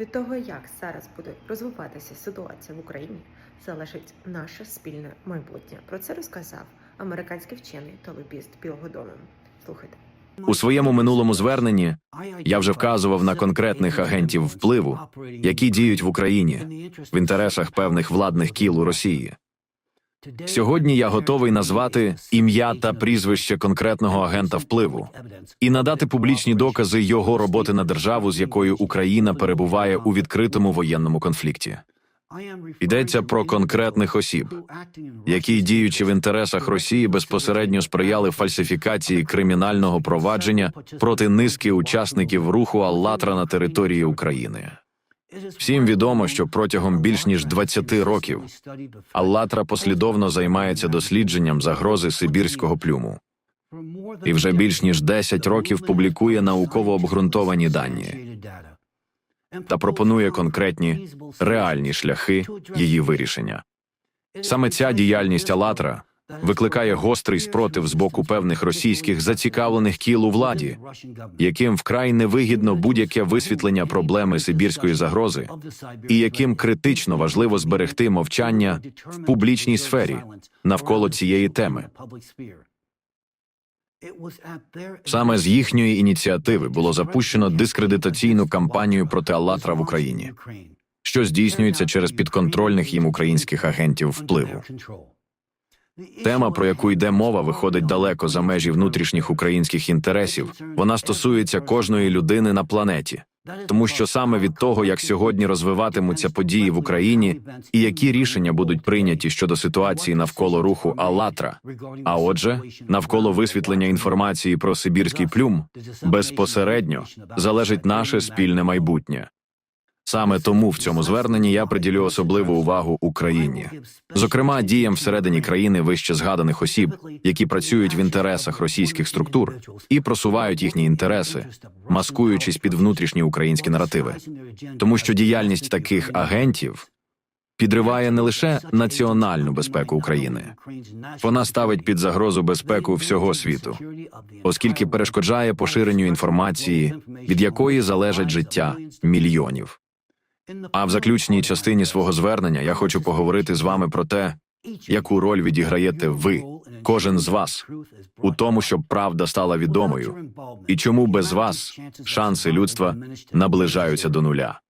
Від того, як зараз буде розвиватися ситуація в Україні, залежить наше спільне майбутнє. Про це розказав американський вчений та лобіст Білого Дому. Слухайте. У своєму минулому зверненні я вже вказував на конкретних агентів впливу, які діють в Україні в інтересах певних владних кіл у Росії. Сьогодні я готовий назвати ім'я та прізвище конкретного агента впливу і надати публічні докази його роботи на державу, з якою Україна перебуває у відкритому воєнному конфлікті. Йдеться про конкретних осіб, які, діючи в інтересах Росії, безпосередньо сприяли фальсифікації кримінального провадження проти низки учасників руху Аллатра на території України. Всім відомо, що протягом більш ніж 20 років Аллатра послідовно займається дослідженням загрози сибірського плюму і вже більш ніж 10 років публікує науково обґрунтовані дані та пропонує конкретні реальні шляхи її вирішення. Саме ця діяльність Аллатра викликає гострий спротив з боку певних російських зацікавлених кіл у владі, яким вкрай невигідно будь-яке висвітлення проблеми сибірської загрози, і яким критично важливо зберегти мовчання в публічній сфері навколо цієї теми. Саме з їхньої ініціативи було запущено дискредитаційну кампанію проти Аллатра в Україні, що здійснюється через підконтрольних їм українських агентів впливу. Тема, про яку йде мова, виходить далеко за межі внутрішніх українських інтересів. Вона стосується кожної людини на планеті, тому що саме від того, як сьогодні розвиватимуться події в Україні і які рішення будуть прийняті щодо ситуації навколо руху Аллатра, а отже, навколо висвітлення інформації про Сибірський плюм, безпосередньо залежить наше спільне майбутнє. Саме тому в цьому зверненні я приділю особливу увагу Україні, зокрема діям всередині країни вище згаданих осіб, які працюють в інтересах російських структур і просувають їхні інтереси, маскуючись під внутрішні українські наративи, тому що діяльність таких агентів підриває не лише національну безпеку України, вона ставить під загрозу безпеку всього світу, оскільки перешкоджає поширенню інформації, від якої залежать життя мільйонів. А в заключній частині свого звернення я хочу поговорити з вами про те, яку роль відіграєте ви, кожен з вас, у тому, щоб правда стала відомою, і чому без вас шанси людства наближаються до нуля.